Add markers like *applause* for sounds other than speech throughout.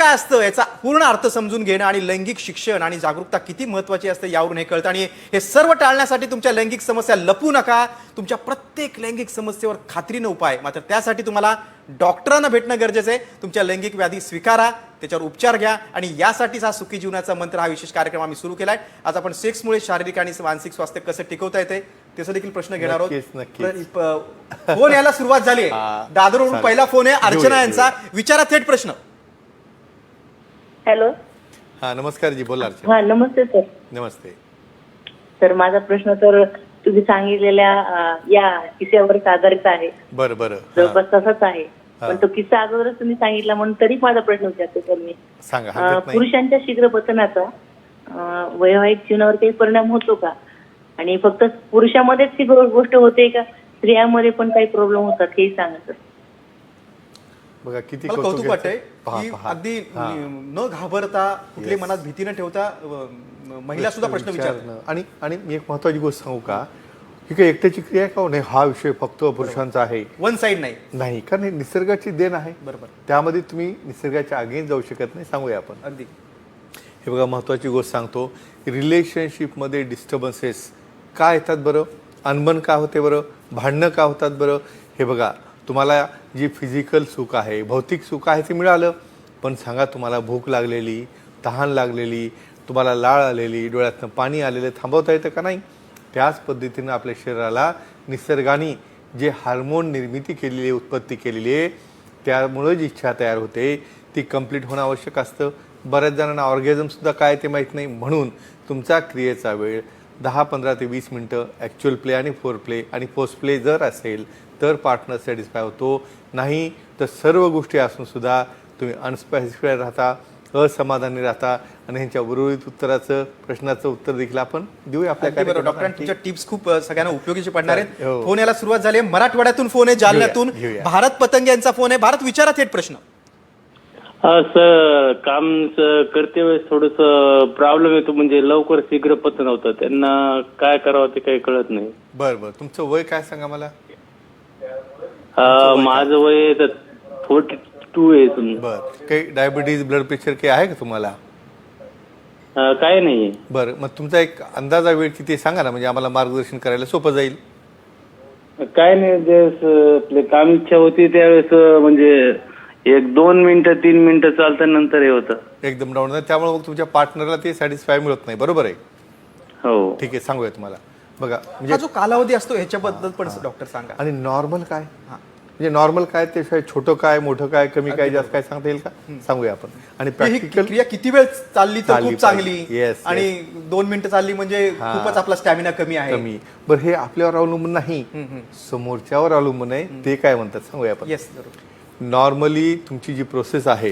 काय असतं? याचा पूर्ण अर्थ समजून घेणं आणि लैंगिक शिक्षण आणि जागरूकता किती महत्वाची असते यावरून हे कळतं. आणि हे सर्व टाळण्यासाठी तुमच्या लैंगिक समस्या लपू नका. तुमच्या प्रत्येक लैंगिक समस्येवर खात्रीनं उपाय. मात्र त्यासाठी तुम्हाला डॉक्टरांना भेटणं गरजेचं आहे. तुमच्या लैंगिक व्याधी स्वीकारा त्याच्यावर उपचार घ्या आणि यासाठीच हा सुखी जीवनाचा मंत्र हा विशेष कार्यक्रम आम्ही सुरू केलाय. आज आपण सेक्समुळे शारीरिक आणि मानसिक स्वास्थ्य कसं टिकवता येते त्याचा देखील प्रश्न घेणार आहोत. फोन यायला सुरुवात झाली. *laughs* दादरवरून. पहिला फोन आहे अर्चना यांचा. विचारा थेट प्रश्न. हॅलो. हा नमस्कार जी बोला अर्चना. हा नमस्ते सर. नमस्ते. तर माझा प्रश्न तर तुम्ही सांगितलेल्या अं, या किस्स्यावरच आधारित आहे. बरं बरं. हा, जवळपास तसाच आहे. हा. पण तो किस्सा अगोदरच तुम्ही सांगितला म्हणून तरी माझा प्रश्न विचारते सर मी. सांगा अं, हरकत नाही. पुरुषांच्या शीघ्र पतनाचा अं, वैवाहिक जीवनावर काही परिणाम होतो का? आणि फक्त पुरुषामध्येच ही गो- गोष्ट होते का? स्त्रियांमध्ये पण काही प्रॉब्लेम होतात हेही सांगा सर. बघा किती मला कौतुक. वाटतंय की. अगदी. न घाबरता कुठली. मनात भीती न ठेवता महिला सुद्धा प्रश्न विचार विचारणं. आणि आणि मी एक महत्वाची गोष्ट सांगू का? ही काही एकट्याची क्रिया का हो? नाही हा विषय फक्त पुरुषांचा आहे. वन साइड नाही. नाही कारण हे निसर्गाची देण आहे. बरोबर. त्यामध्ये तुम्ही निसर्गाच्या आगेन जाऊ शकत नाही सांगूया आपण. अगदी. हे बघा महत्त्वाची गोष्ट सांगतो. रिलेशनशिपमध्ये डिस्टर्बन्सेस का येतात बरं? अनबन का होते बरं? भांडणं का होतात बरं? हे बघा तुम्हाला जी फिजिकल सुख आहे भौतिक सुख आहे ते मिळालं. पण सांगा तुम्हाला भूक लागलेली तहान लागलेली तुम्हाला लाळ आलेली डोळ्यातनं पाणी आलेलं थांबवता येतं का नाही? त्याच पद्धतीनं आपल्या शरीराला निसर्गाने जे हार्मोन निर्मिती केलेली आहे उत्पत्ती केलेली आहे त्यामुळं जी इच्छा तयार होते ती कंप्लीट होणं आवश्यक असतं. बऱ्याच जणांना ऑर्गॅझमसुद्धा काय ते माहीत नाही. म्हणून तुमचा क्रियेचा वेळ दहा पंधरा ते वीस मिनटं ॲक्च्युअल प्ले आणि फोर प्ले आणि पोस्ट प्ले जर असेल तर पार्टनर सॅटिस्फाय होतो. नाही तर सर्व गोष्टी असूनसुद्धा तुम्ही अनस्पॅसिफाय राहता असमाधानी राहता आणि ह्यांच्या उर्वरित उत्तराचं प्रश्नाचं उत्तर देखील आपण देऊया आपल्या अगदी बरोबर. डॉक्टर कार्यक्रमात. तुमच्या टिप्स खूप सगळ्यांना उपयोगीचे पडणार आहेत. हो. फोन यायला सुरुवात झाली आहे. मराठवाड्यातून फोन आहे जालन्यातून. भारत पतंग यांचा फोन आहे. भारत विचारा थेट प्रश्न. सर काम करते वेळेस थोडस प्रॉब्लेम येतो. म्हणजे लवकर शीघ्र पतन होतं. त्यांना काय करावं ते काही कळत नाही. बरं बरं. तुमचं वय काय सांगा मला? माझं वय फोर्टी टू आहे तुम- बरं. काही डायबिटीज ब्लड प्रेशर काही आहे का तुम्हाला? काय नाही बरं. मग तुमचा एक अंदाजा वेळ किती आहे? सांगा ना म्हणजे आम्हाला मार्गदर्शन करायला सोपं जाईल. काय नाही ज्यावेळेस आपले काम इच्छा होती त्यावेळेस म्हणजे एक दोन मिनिटं तीन मिनिटं चालतं नंतर हे होतं. एकदम डाऊन त्यामुळे मग तुमच्या पार्टनरला ते सॅटिस्फाय मिळत नाही. बरोबर आहे? हो. ठीक आहे सांगूया तुम्हाला. बघा म्हणजे जो कालावधी असतो ह्याच्याबद्दल पण डॉक्टर सांगा. आणि नॉर्मल काय? म्हणजे नॉर्मल काय त्याशिवाय छोटं काय मोठं काय कमी काय जास्त काय सांगता येईल का? सांगूया आपण. आणि ही प्रॅक्टिकल क्रिया किती वेळ चालली तर खूप चांगली. आणि दोन मिनिटं चालली म्हणजे खूपच आपला स्टॅमिना कमी आहे. कमी. बरं हे आपल्यावर अवलंबून नाही. समोरच्यावर अवलंबून आहे. ते काय म्हणतात? सांगूया आपण. येस नॉर्मली तुमची जी प्रोसेस आहे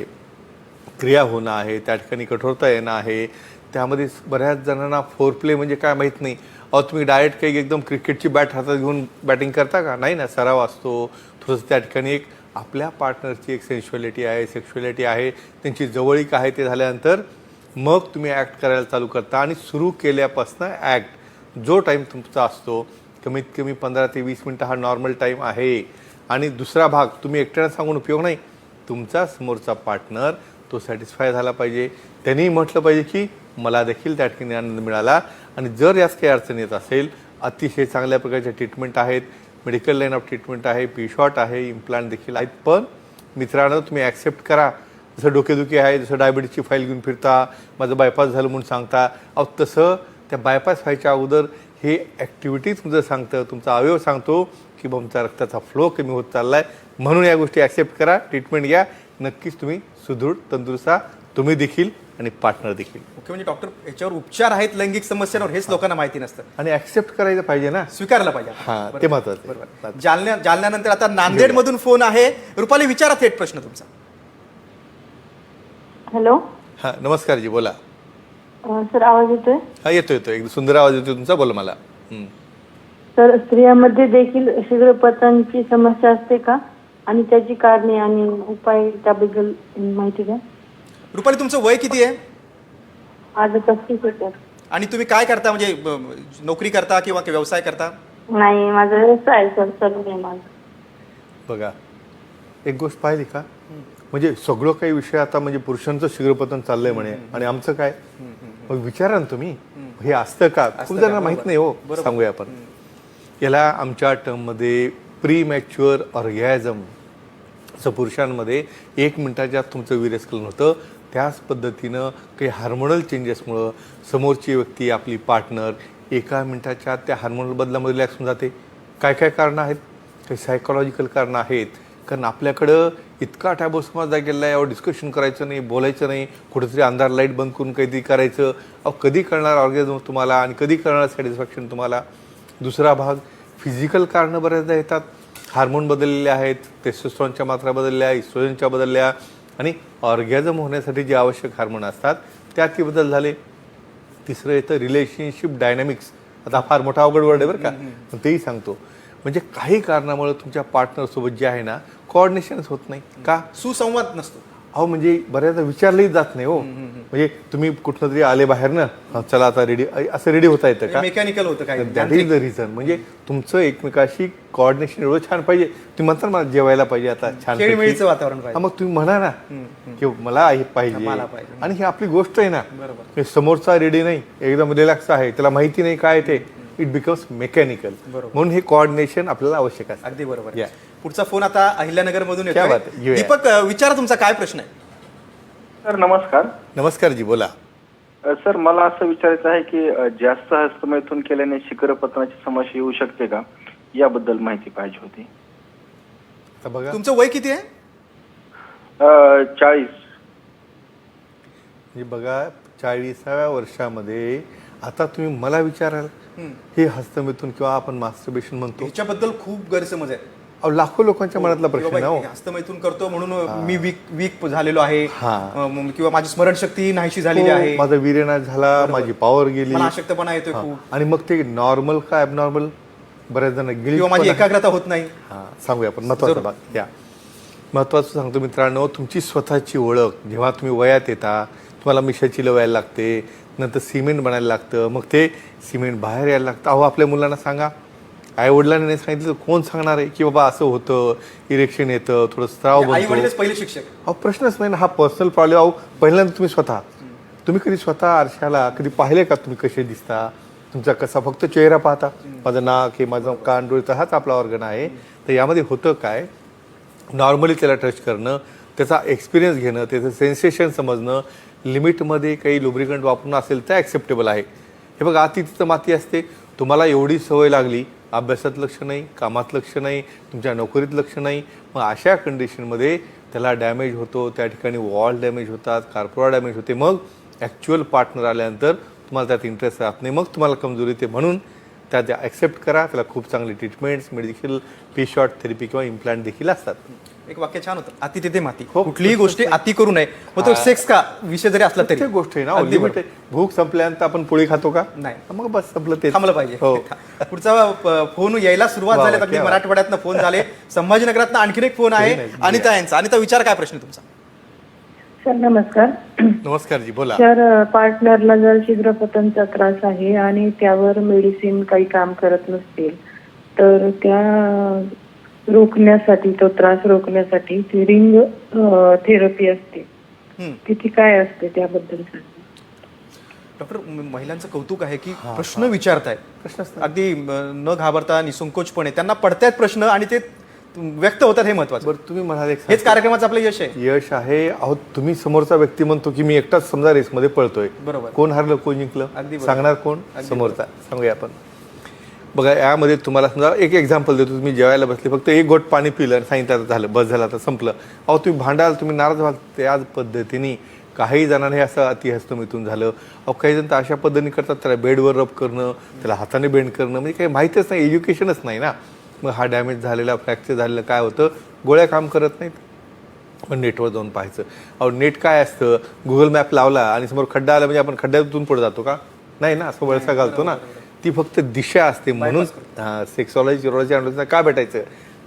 क्रिया होणं आहे त्या ठिकाणी कठोरता येणं आहे त्यामध्ये बऱ्याच जणांना फोर प्ले म्हणजे काय माहीत नाही. अहो तुम्ही डायरेक्ट काही एकदम क्रिकेटची बॅट हातात घेऊन बॅटिंग करता का? नाही ना सराव असतो थोडंसं त्या ठिकाणी एक आपल्या पार्टनरची एक सेन्शुअलिटी आहे सेक्शुअलिटी आहे त्यांची जवळीक आहे ते झाल्यानंतर मग तुम्ही ॲक्ट करायला चालू करता आणि सुरू केल्यापासून ॲक्ट जो टाईम तुमचा असतो कमीत कमी पंधरा ते वीस मिनटं हा नॉर्मल टाईम आहे. आणि दुसरा भाग तुम्ही एकट्यानं सांगून उपयोग नाही. तुमचा समोरचा पार्टनर तो सॅटिस्फाय झाला पाहिजे. त्यांनी म्हटलं पाहिजे की मला देखील त्या ठिकाणी आनंद मिळाला. आणि जर यास काही अडचण येत असेल अतिशय चांगल्या प्रकारच्या ट्रीटमेंट आहेत मेडिकल लाईन ऑफ ट्रीटमेंट आहे पी शॉट आहे इम्प्लांट देखील आहेत पण मित्रांनो तुम्ही ॲक्सेप्ट करा. जसं डोकेदुखी आहे जसं डायबिटीजची फाईल घेऊन फिरता माझं बायपास झालं म्हणून सांगता. अहो तसं त्या बायपास व्हायच्या अगोदर हे ॲक्टिव्हिटी तुमचं सांगतं तुमचा अवयव सांगतो की तुमचा रक्ताचा फ्लो कमी होत चालला आहे म्हणून या गोष्टी ॲक्सेप्ट करा ट्रीटमेंट घ्या. नक्कीच तुम्ही सुदृढ तंदुरुस्त तुम्ही देखील आणि पार्टनर देखील. ओके म्हणजे डॉक्टर याच्यावर उपचार आहेत लैंगिक समस्यांवर हेच लोकांना माहिती नसतं. आणि ॲक्सेप्ट करायला पाहिजे ना? स्वीकारलं पाहिजे हां. ते महत्वाचं आहे. बरोबर. जालन्या जालन्यानंतर आता नांदेड मधून फोन आहे. रुपाली विचारा थेट प्रश्न तुमचा. हॅलो. हां नमस्कार जी बोला. सर आवाज येतोय? हा येतो येतो एक सुंदर आवाज येतो तुमचा बोला मला. हं. तर स्त्रियांमध्ये देखील शीघ्र पतनची समस्या असते का? आणि त्याची कारणे आणि उपाय त्याबद्दल माहिती द्या. रुपाली तुमचं वय किती आहे? पस्तीस आणि तुम्ही काय करता? म्हणजे ब- नोकरी करता किंवा व्यवसाय करता? नाही माझा व्यवसाय सर सर्व आहे माझा. बघा एक गोष्ट पाहिली का? म्हणजे सगळं काही विषय आता म्हणजे पुरुषांचं शीघ्रपतन चाललंय म्हणे. आणि आमचं काय? मग विचारा ना तुम्ही. हे असतं का? खूप? जणांना माहीत. नाही हो. सांगूया आपण. याला आमच्या टर्ममध्ये प्री मॅच्युअर ऑर्गॅझम असं पुरुषांमध्ये एक मिनिटाच्या आत तुमचं विरेस्खलन होतं. त्याच पद्धतीनं काही हार्मोनल चेंजेसमुळं समोरची व्यक्ती आपली पार्टनर एका मिनटाच्या त्या हार्मोनल बदलामध्ये रिलॅक्स होऊन जाते. काय काय कारणं आहेत? काही सायकोलॉजिकल कारणं आहेत. कारण आपल्याकडं इतका टॅबो समाज गेलेला आहे यावर डिस्कशन करायचं नाही बोलायचं नाही कुठेतरी अंधार लाइट बंद करून काहीतरी करायचं. अहो कधी करणार ऑर्गॅझम तुम्हाला आणि कधी करणार सॅटिस्फॅक्शन तुम्हाला? दुसरा भाग फिजिकल कारणं बऱ्याचदा येतात. हार्मोन बदललेले आहेत टेस्टोस्ट्रॉनच्या मात्रा बदलल्या इस्ट्रोजनच्या बदलल्या आणि ऑर्गॅझम होण्यासाठी जे आवश्यक हार्मोन असतात त्यातही बदल झाले. तिसरं येतं रिलेशनशिप डायनॅमिक्स आता फार मोठा अवघड वर्ड आहे बरं का. पण तेही सांगतो. म्हणजे काही कारणामुळे तुमच्या पार्टनरसोबत जे आहे ना कोऑर्डिनेशनच होत नाही. का? सुसंवाद नसतो. अहो म्हणजे बऱ्याचदा विचारलंही जात नाही हो. म्हणजे तुम्ही कुठनं तरी आले बाहेर ना चला आता रेडी असं रेडी होता येतं का? मेकॅनिकल होतं काय दॅट इज द रिझन म्हणजे तुमचं एकमेकाशी कोऑर्डिनेशन एवढं छान पाहिजे. तुम्ही म्हणता मला जेवायला पाहिजे आता छान वातावरण. मग तुम्ही म्हणा ना की मला हे मला पाहिजे. आणि ही आपली गोष्ट आहे ना बरोबर. समोरचा रेडी नाही एकदम रिलॅक्स आहे त्याला माहिती नाही काय ते इट बिकम्स मेकॅनिकल. म्हणून हे कोऑर्डिनेशन आपल्याला आवश्यक असतं. अगदी बरोबर. पुढचा फोन आता अहिल्यानगर मधून क्या येतोय. बात आहे. घेऊया. दीपक अ, विचारा तुमचा काय प्रश्न आहे? सर नमस्कार. नमस्कार जी बोला. अ, सर मला असं विचारायचं आहे की अ, जास्त हस्तमैथून केल्याने शिखरपतनाची समस्या येऊ शकते का? याबद्दल माहिती पाहिजे होती. आता बघा. तुमचं वय किती आहे? अ, चाळीस. म्हणजे बघा चाळीसाव्या वर्षामध्ये आता तुम्ही मला विचाराल हे. हस्तमेतून किंवा आपण मास्टरबेशन म्हणतो? ह्याच्याबद्दल खूप गैरसमज आहे अहो, लाखो लोकांच्या मनातला प्रश्न आहे ना हो. हस्तमैथून करतो म्हणून मी वीक वीक झालेलो आहे. हा. अ, किंवा माझी स्मरणशक्ती नाहीशी झालेली आहे. हो, माझा वीरनाश झाला माझी पॉवर गेली. मला अशक्तपणा येतोय हा. खूप. आणि मग ते नॉर्मल का ॲबनॉर्मल बऱ्याच जण किंवा माझी एकाग्रता होत नाही. हा सांगूया आपण. महत्त्वाचा भाग या. महत्वाचं सांगतो मित्रांनो तुमची स्वतःची ओळख. जेव्हा तुम्ही वयात येता तुम्हाला मिशाची लवायला लागते नंतर सिमेंट बनायला लागतं मग ते सिमेंट बाहेर यायला लागतं. अहो आपल्या मुलांना सांगा. आई वडिलांनी नाही सांगितलं तर कोण सांगणार आहे की बाबा असं होतं इरेक्शन येतं थोडं स्त्राव आई बनतो. वडीलच पहिले शिक्षक. अहो प्रश्नच नाही ना हा पर्सनल प्रॉब्लेम अहो पहिल्यांदा तुम्ही स्वतः. तुम्ही कधी स्वतः आरशाला कधी पाहिले का? तुम्ही कसे दिसता? तुमचा कसा फक्त चेहरा पाहता? माझं नाक हे माझं कान डोळे तर हाच आपला ऑर्गन आहे. तर यामध्ये होतं काय? नॉर्मली त्याला टच करणं त्याचा एक्सपिरियन्स घेणं त्याचं सेन्सेशन समजणं लिमिटमध्ये काही लुब्रिकंट वापरून असेल तर ॲक्सेप्टेबल आहे. हे बघा आती तिथं माती असते. तुम्हाला एवढी सवय लागली अभ्यासात लक्ष नाही कामात लक्ष नाही तुमच्या नोकरीत लक्ष नाही मग अशा कंडिशनमध्ये त्याला डॅमेज होतो त्या ठिकाणी वॉल डॅमेज होतात कार्पोरा डॅमेज होते. मग ॲक्च्युअल पार्टनर आल्यानंतर तुम्हाला त्यात इंटरेस्ट राहत नाही मग तुम्हाला कमजोरी येते. म्हणून त्या त्या ॲक्सेप्ट करा त्याला खूप चांगली treatments medical P shot therapy किंवा इम्प्लांट देखील असतात. एक वाक्य छान होतं. अति तिथे माती. हो. कुठलीही गोष्टी अति करू नये. मग तो सेक्स का विषय जरी असला तरी. गोष्ट आहे ना लिमिट. आहे. भूक संपल्यानंतर आपण पोळी खातो का? नाही. मग बस संपलं ते थांबलं पाहिजे. हो. पुढचा प- फोन यायला सुरुवात वा, झाली. वा, अगदी क्या. मराठवाड्यातनं फोन झाले. *laughs* संभाजीनगरातनं आणखीन एक फोन आहे. अनिता यांचा. अनिता विचार काय प्रश्न तुमचा? सर नमस्कार. नमस्कार जी बोला. सर पार्टनरला जर शीघ्रपतनचा त्रास आहे आणि त्यावर मेडिसिन काही काम करत नसतील तर त्या रोखण्यासाठी तो त्रास रोखण्यासाठी ती रिंग थेरपी असते. तिथे काय असते त्याबद्दल सांगा. डॉक्टर महिलांचं कौतुक आहे की प्रश्न विचारताय प्रश्न असतात. अगदी न घाबरता निसंकोचपणे त्यांना पडतायत प्रश्न आणि ते व्यक्त होतात हे महत्वाचं. बरं तुम्ही म्हणाले एक हेच कार्यक्रमाचं आपलं यश आहे. यश आहे अहो तुम्ही समोरचा व्यक्ती म्हणतो की मी एकटाच समजा रेसमध्ये पळतोय. बरोबर. कोण हरलं कोण जिंकलं? अगदी बरोबर. सांगणार कोण? समोरचा. सांगूया आपण. बघा यामध्ये तुम्हाला समजा एक एक्झाम्पल देतो तुम्ही जेवायला बसले फक्त एक गोट पाणी पिलं आणि सांगितलं आता झालं बस झालं आता संपलं. अहो तुम्ही भांडाल तुम्ही नाराज व्हाल त्याच पद्धतीने काही जणांना हे असं अतिहस्तमितून झालं. अहो काही जण तर अशा पद्धतीने करतात त्याला बेडवर रब करणं त्याला हाताने बेंड करणं म्हणजे काही माहितीच नाही एज्युकेशनच नाही ना. मग हा डॅमेज झालेला फ्रॅक्चर झालेलं काय होतं? गोळ्या काम करत नाहीत. पण नेटवर जाऊन पाहायचं. अहो नेट काय असतं? गुगल मॅप लावला आणि समोर खड्डा आला म्हणजे आपण खड्ड्यातून पुढे जातो का? नाही ना असं वळसा घालतो ना. ती फक्त दिशा असते म्हणून सेक्सॉलॉजी चिरोलॉजी अँडॉलॉजी का भेटायचं?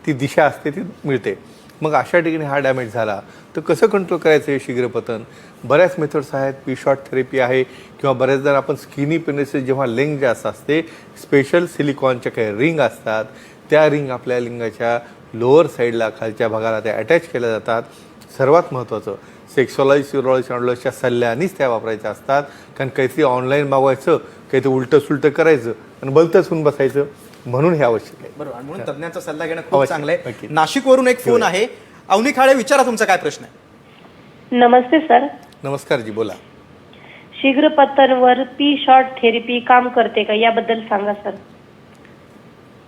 ती दिशा असते ती मिळते. मग अशा ठिकाणी हा डॅमेज झाला. तर कसं कंट्रोल करायचं हे शीघ्रपतन बऱ्याच मेथड्स आहेत. पी शॉर्ट थेरपी आहे. किंवा बऱ्याचदा आपण स्किनी पेनिसेस जेव्हा लिंग जास्त असते स्पेशल सिलिकॉनच्या काही रिंग असतात त्या रिंग आपल्या लिंगाच्या लोअर साईडला खालच्या भागाला त्या अटॅच केल्या जातात. सर्वात महत्त्वाचं सेक्सॉलॉजी युरोलॉजिस्टच्या सल्ल्यानेच त्या वापरायच्या असतात. कारण काहीतरी ऑनलाईन मागवायचं काहीतरी उलटं सुलटं करायचं आणि बलतच होऊन बसायचं. म्हणून हे आवश्यक आहे. बरोबर. म्हणून तज्ञांचा सल्ला घेणं खूप चांगलं आहे. नाशिकवरून एक फोन आहे. अवनी खाळे विचारा तुमचा काय प्रश्न आहे. नमस्ते सर. नमस्कार जी बोला. शीघ्र पत्तरवर पी शॉर्ट थेरपी काम करते का? याबद्दल सांगा sir.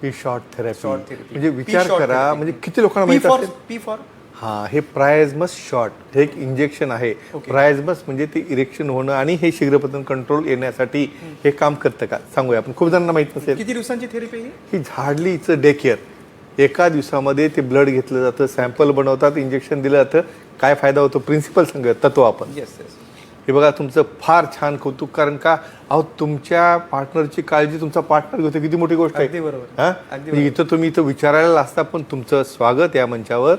P short therapy Short therapy. म्हणजे P विचार short करा therapy. म्हणजे किती लोकांना पी माहिती फॉर असेल? पी फॉर हा हे प्रायझमस शॉर्ट हे एक इंजेक्शन आहे. प्रायझमस म्हणजे ते इरेक्शन होणं आणि हे शीघ्रपतन कंट्रोल येण्यासाठी हे काम करतं का? सांगूया आपण. खूप जणांना माहीत नसेल किती दिवसांची थेरपी ही? ही झाडली इचं डे केअर एका दिवसामध्ये ते ब्लड घेतलं जातं सॅम्पल बनवतात इंजेक्शन दिलं जातं. काय फायदा होतो? प्रिन्सिपल सांगूया तत्व आपण. येस येस हे बघा तुमचं फार छान कौतुक. कारण का अहो तुमच्या पार्टनरची काळजी तुमचा पार्टनर घेतो. किती मोठी गोष्ट आहे. बरोबर. हा? म्हणजे इथं तुम्ही इथं विचारायला असता पण तुमचं स्वागत या मंचावर.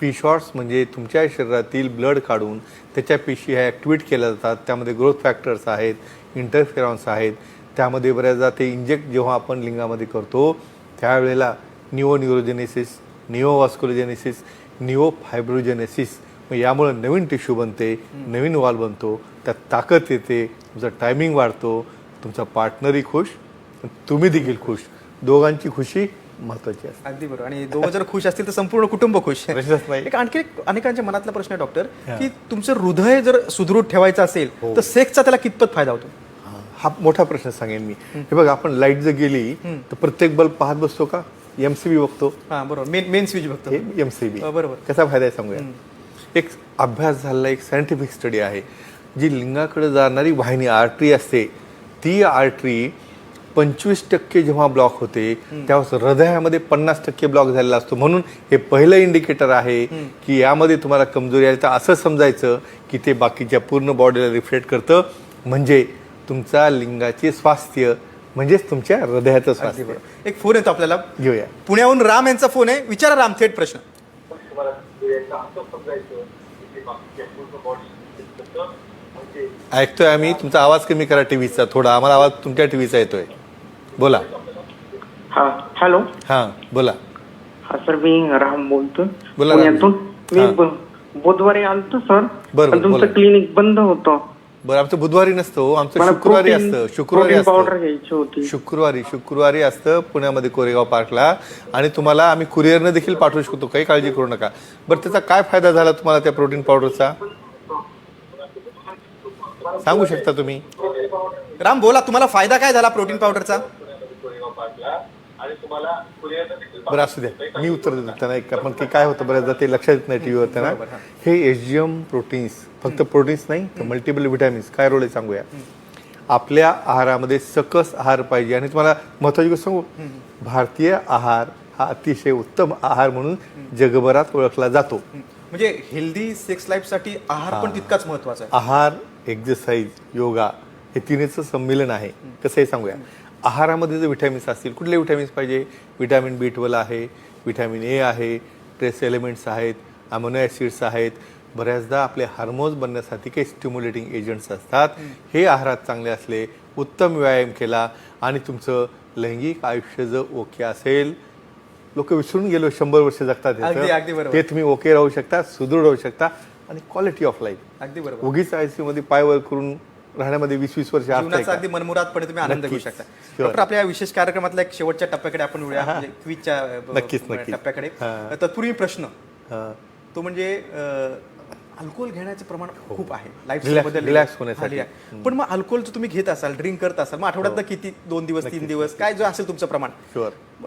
पी शॉर्ट्स म्हणजे तुमच्या शरीरातील ब्लड काढून त्याच्या पेशी ह्या ॲक्टिवेट केल्या जातात. त्यामध्ये ग्रोथ फॅक्टर्स आहेत इंटरफेरॉन्स आहेत. त्यामध्ये बऱ्याचदा ते इंजेक्ट जेव्हा आपण लिंगामध्ये करतो त्यावेळेला neo neurogenesis neovasculogenesis neo fibrogenesis मग यामुळं नवीन टिश्यू बनते नवीन वॉल बनतो त्यात ताकद येते तुमचा टायमिंग वाढतो तुमचा पार्टनरही खुश तुम्ही देखील खुश. दोघांची खुशी महत्वाची असते. अगदी बरोबर. आणि दोघं जर खुश असतील तर संपूर्ण कुटुंब खुश. एक आणखी अनेकांच्या मनातला प्रश्न आहे डॉक्टर की तुमचं हृदय जर सुदृढ ठेवायचं असेल तर सेक्सचा त्याला कितपत फायदा होतो? हा मोठा प्रश्न सांगेन मी. हे बघा आपण लाइट जर गेली तर प्रत्येक बल्ब पाहत बसतो का? एमसीबी बघतो. हा बरोबर. मेन मेन स्विच बघतो. हे एमसीबी बरोबर. कसा फायदा आहे सांगूया? एक अभ्यास झालेला एक सायंटिफिक स्टडी आहे जी लिंगाकडे जाणारी वाहिनी आर्टरी असते ती आर्टरी पंचवीस टक्के जेव्हा ब्लॉक होते तेव्हा हृदयामध्ये पन्नास टक्के ब्लॉक झालेला असतो. म्हणून हे पहिलं इंडिकेटर आहे की यामध्ये तुम्हाला कमजोरी आली तर असं समजायचं की ते बाकीच्या पूर्ण बॉडीला रिफ्लेक्ट करतं. म्हणजे तुमचा लिंगाचे स्वास्थ्य म्हणजेच तुमच्या हृदयाचं स्वास्थ्य. एक फोन येतो आपल्याला. घेऊया. पुण्याहून राम यांचा फोन आहे. विचारा राम थेट प्रश्न. ऐकतोय आम्ही तुमचा आवाज कमी करा टीव्हीचा थोडा. आम्हाला आवाज तुमच्या टीव्हीचा येतोय. बोला. हा हॅलो. हा बोला. हा सर मी राम बोलतो बोला, पुण्यातून. मी बुधवारी आलतो सर. बरोबर, पण तुमचं बोला. क्लिनिक बंद होतं. बरं आमचं बुधवारी नसतं हो, आमचं शुक्रवारी असतं. शुक्रवारी असतं. शुक्रवारी शुक्रवारी असतं पुण्यामध्ये कोरेगाव पार्कला. आणि तुम्हाला आम्ही कुरिअरनं देखील पाठवू शकतो. काही काळजी करू नका. बरं त्याचा काय फायदा झाला तुम्हाला त्या प्रोटीन पावडरचा सांगू शकता तुम्ही? राम बोला तुम्हाला फायदा काय झाला प्रोटीन पावडरचा बरं असू द्या मी उत्तर देतो त्यांना एक. आपण की काय होतं बऱ्याचदा ते लक्षात येत नाही टीव्हीवर त्यांना. हे. एचजीएम प्रोटीन्स फक्त प्रोटीन्स नाही तर मल्टिपल विटॅमिन्स. काय रोल आहे सांगूया? आपल्या आहारामध्ये सकस आहार पाहिजे. आणि तुम्हाला महत्वाची गोष्ट सांगू? भारतीय आहार हा अतिशय उत्तम आहार म्हणून जगभरात ओळखला जातो. म्हणजे हेल्दी सेक्स लाईफसाठी आहार पण तितकाच महत्त्वाचा आहे. आहार एक्झरसाईज योगा हे तिन्हीचं संमेलन आहे. कसं आहे सांगूया? आहारामध्ये जर विटॅमिन्स असतील कुठले विटॅमिन्स पाहिजे? विटॅमिन बी ट्वेल्व आहे विटॅमिन ए आहे ट्रेस एलिमेंट्स आहेत अमोनो ॲसिड्स आहेत. बऱ्याचदा आपले हार्मोन्स बनण्यासाठी काही स्टिम्युलेटिंग एजंट्स असतात. हे आहारात चांगले असले उत्तम व्यायाम केला आणि तुमचं लैंगिक आयुष्य जर ओके असेल लोक विसरून गेलो शंभर वर्ष जगतात. ते तुम्ही ओके राहू शकता सुदृढ राहू शकता आणि क्वालिटी ऑफ लाईफ अगदी बरोबर. उगीच आयसीयू मध्ये पाय वर करून राहण्यामध्ये वीस वीस वर्ष जीवनाचा? अगदी मनमुरादपणे तुम्ही आनंद घेऊ. शकता. डॉक्टर आपल्या या विशेष कार्यक्रमातल्या एक शेवटच्या टप्प्याकडे आपण वळूया म्हणजे क्विजच्या. टप्प्याकडे. तत्पूर्वी प्रश्न. तो म्हणजे अल्कोहोल घेण्याचं प्रमाण खूप आहे. हो. Relax होण्यासाठी. पण मग अल्कोहोल जर तुम्ही घेत असाल ड्रिंक करत असाल मग आठवड्यात किती? दोन दिवस तीन दिवस? काय जो असेल तुमचं प्रमाण?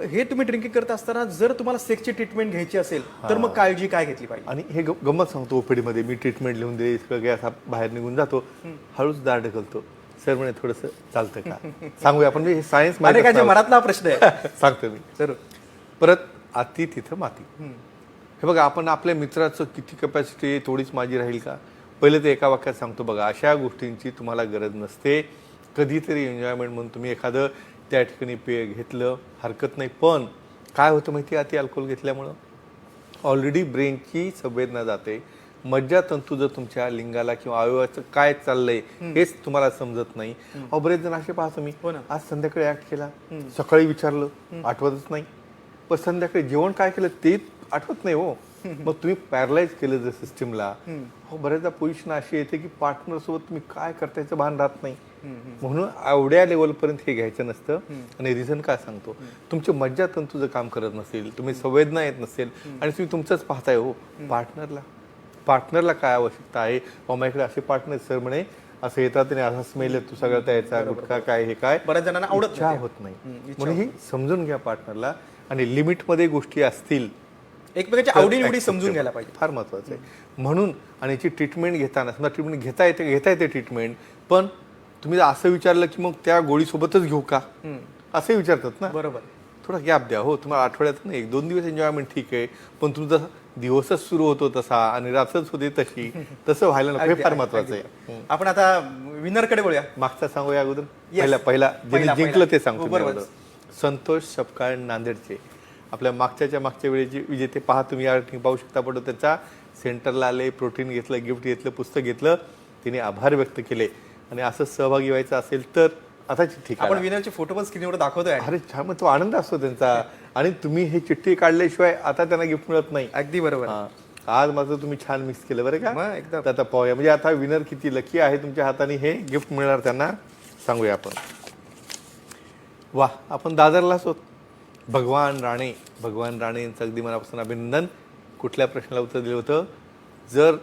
हे तुम्ही ड्रिंकिंग करत असताना जर तुम्हाला सेक्सची ट्रीटमेंट घ्यायची असेल तर मग काळजी काय घेतली पाहिजे? आणि हे गंमत सांगतो ओपीडी मध्ये मी ट्रीटमेंट लिहून दे सगळं गॅस बाहेर निघून जातो. हळूच दार ढकलतो. सर म्हणे थोडस चालतं का? *laughs* सांगूया आपण म्हणजे हे सायन्स अनेकांच्या मनातला हा प्रश्न आहे. *laughs* सांगतो मी. जरूर परत अति तिथं माती. हे बघा आपण आपल्या मित्राचं किती कपॅसिटी आहे थोडीच माझी राहील का? पहिले तर एका वाक्यात सांगतो बघा अशा गोष्टींची तुम्हाला गरज नसते. कधीतरी एन्जॉयमेंट म्हणून तुम्ही एखादं त्या ठिकाणी पेय घेतलं हरकत नाही. पण काय होतं माहिती आहे अति अल्कोहोल घेतल्यामुळं? ऑलरेडी ब्रेनची संवेदना जाते. मज्जातंतू जर तुमच्या लिंगाला किंवा अवयवाचं काय चाललंय हेच तुम्हाला समजत नाही. अहो बरेच जण असे पाहतो मी. हो. आज संध्याकाळी ऍक्ट केला. सकाळी विचारलं आठवतच नाही. पण संध्याकाळी जेवण काय केलं ते आठवत नाही हो. मग तुम्ही पॅरलाइज केलं जर सिस्टीमला हो बऱ्याचदा पोझिशन अशी येते की पार्टनर सोबत तुम्ही काय करतायचं भान राहत नाही. म्हणून एवढ्या लेवलपर्यंत हे घ्यायचं नसतं. आणि रिझन काय सांगतो? तुमची मज्जा तंतू जर काम करत नसेल तुम्ही संवेदना येत नसेल आणि तुम्ही तुमचंच पाहताय हो. पार्टनरला पार्टनरला काय आवश्यकता आहे? माझ्याकडे असे पार्टनर सर म्हणे. असं येतात आणि असा स्मेल येतो सगळं त्याचा गुटखा काय हे काय. बऱ्याच जणांना आवडत. होत नाही. म्हणून ही समजून घ्या पार्टनरला आणि लिमिटमध्ये गोष्टी असतील एकमेकांच्या आवडीनिवडी acceptable. समजून घ्यायला पाहिजे. फार महत्वाचं आहे. म्हणून आणि याची ट्रीटमेंट घेताना समजा ट्रीटमेंट घेता येते घेता येते ट्रीटमेंट पण तुम्ही जर असं विचारलं की मग त्या गोळीसोबतच घेऊ का? असं विचारतात ना? बरोबर. थोडा गॅप द्या. हो तुम्हाला आठवड्यात एक दोन दिवस एन्जॉयमेंट ठीक आहे पण तुमचा दिवसच सुरू होतो तसा आणि रात्रच होते तशी *laughs* तसं व्हायला नको. हे फार महत्वाचं आहे. आपण आता विनरकडे बोलूया मागचा सांगू या अगोदर. पहिला पहिला जिंकलं. ते सांगतो हो, बरोबर. संतोष सपकाळ नांदेडचे. आपल्या मागच्याच्या मागच्या वेळेचे विजेते पहा तुम्ही या ठिकाणी पाहू शकता पण त्याचा सेंटरला आले प्रोटीन घेतलं गिफ्ट घेतलं पुस्तक घेतलं तिने आभार व्यक्त केले. आणि असं सहभागी व्हायचं असेल तर आता ठीक आपण विनरचे फोटो पण स्क्रीनवर दाखवतोय. अरे छान मग तो आनंद असतो त्यांचा. आणि तुम्ही हे चिठ्ठी काढल्याशिवाय आता त्यांना गिफ्ट मिळत नाही. अगदी बरोबर. आज मात्र तुम्ही छान मिक्स केलं बरं का? एकदम. आता पाहूया. म्हणजे आता विनर किती लकी आहे तुमच्या हाताने हे गिफ्ट मिळणार त्यांना? सांगूया आपण. वा आपण दादरलाच होत भगवान राणे भगवान राणे यांचं अगदी मनापासून अभिनंदन. कुठल्या प्रश्नाला उत्तर दिलं होतं? जर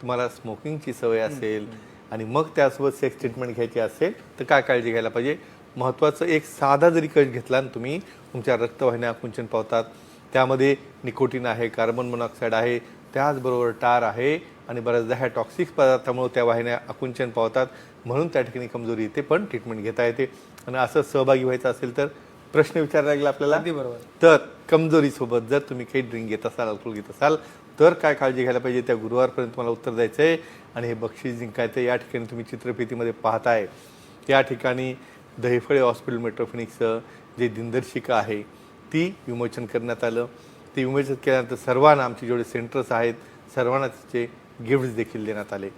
तुम्हाला स्मोकिंगची सवय असेल आणि मग त्यासोबत सेक्स ट्रीटमेंट घ्यायची असेल तर काय काळजी घ्यायला पाहिजे? महत्त्वाचं एक साधा जरी कट घेतला ना तुम्ही तुमच्या रक्तवाहिन्या कुंचन पावतात. त्यामध्ये निकोटीन आहे कार्बन मोनॉक्साईड आहे त्याचबरोबर टार आहे आणि बऱ्याचदा ह्या टॉक्सिक पदार्थामुळे त्या वाहिन्या आकुंचन पावतात. म्हणून त्या ठिकाणी कमजोरी येते पण ट्रीटमेंट घेता येते. आणि असं सहभागी व्हायचं असेल तर प्रश्न विचारायला लागला आपल्याला. अगदी बरोबर. तर कमजोरीसोबत जर तुम्ही काही ड्रिंक घेत असाल अल्कोहोल घेत असाल तर काय काळजी घ्यायला पाहिजे? त्या गुरुवारपर्यंत मला उत्तर द्यायचं आहे आणि हे बक्षीस जिंकायचं. या ठिकाणी तुम्ही चित्रफितीमध्ये पाहताय. त्या ठिकाणी दहिफळे हॉस्पिटल मेट्रोफिनिक्सचं जे दिनदर्शिका आहे ती विमोचन करण्यात आलं. ती विमोचन केल्यानंतर सर्वांना आमचे जेवढे सेंटर्स आहेत सर्वांना तिचे गिफ्ट्स देखील देण्यात आले.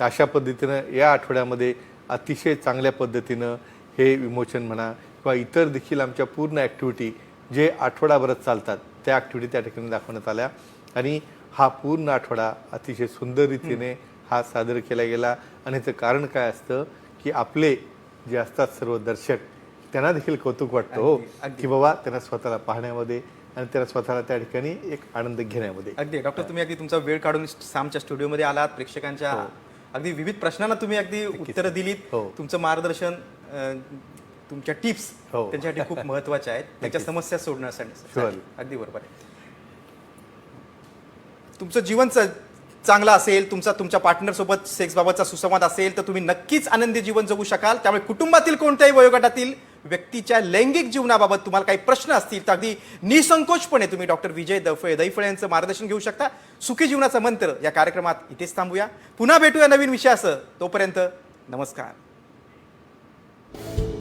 तर अशा पद्धतीनं या आठवड्यामध्ये अतिशय चांगल्या पद्धतीनं हे विमोचन म्हणा किंवा इतर देखील आमच्या पूर्ण ॲक्टिव्हिटी जे आठवडाभरात चालतात त्या ॲक्टिव्हिटी त्या ठिकाणी दाखवण्यात आल्या. आणि हा पूर्ण आठवडा अतिशय सुंदर रीतीने हा सादर केला गेला. आणि याचं कारण काय असतं की आपले जे असतात सर्व दर्शक त्यांना देखील कौतुक वाटतं हो. की बाबा त्यांना स्वतःला पाहण्यामध्ये आणि त्यांना स्वतःला त्या ठिकाणी एक आनंद घेण्यामध्ये. अगदी. डॉक्टर तुम्ही अगदी तुमचा वेळ काढून सामच्या स्टुडिओमध्ये आलात प्रेक्षकांच्या अगदी विविध प्रश्नांना तुम्ही अगदी उत्तरं दिलीत. हो. तुमचं मार्गदर्शन तुमच्या टिप्स हो. त्यांच्यासाठी खूप महत्त्वाच्या आहेत. *laughs* त्यांच्या समस्या सोडण्यासाठी. अगदी बरोबर आहे. तुमचं जीवन च- चांगलं असेल तुमचा तुमच्या पार्टनर सोबत सेक्स बाबतचा सुसंवाद असेल तर तुम्ही नक्कीच आनंदी जीवन जगू शकाल. त्यामुळे कुटुंबातील कोणत्याही वयोगटातील व्यक्तीच्या लैंगिक जीवनाबाबत तुम्हाला काही प्रश्न असतील तर अगदी निसंकोचपणे तुम्ही डॉक्टर विजय दफळे दैफळे यांचं मार्गदर्शन घेऊ शकता. सुखी जीवनाचा मंत्र या कार्यक्रमात इथेच थांबूया. पुन्हा भेटूया नवीन विषयासह. तोपर्यंत नमस्कार.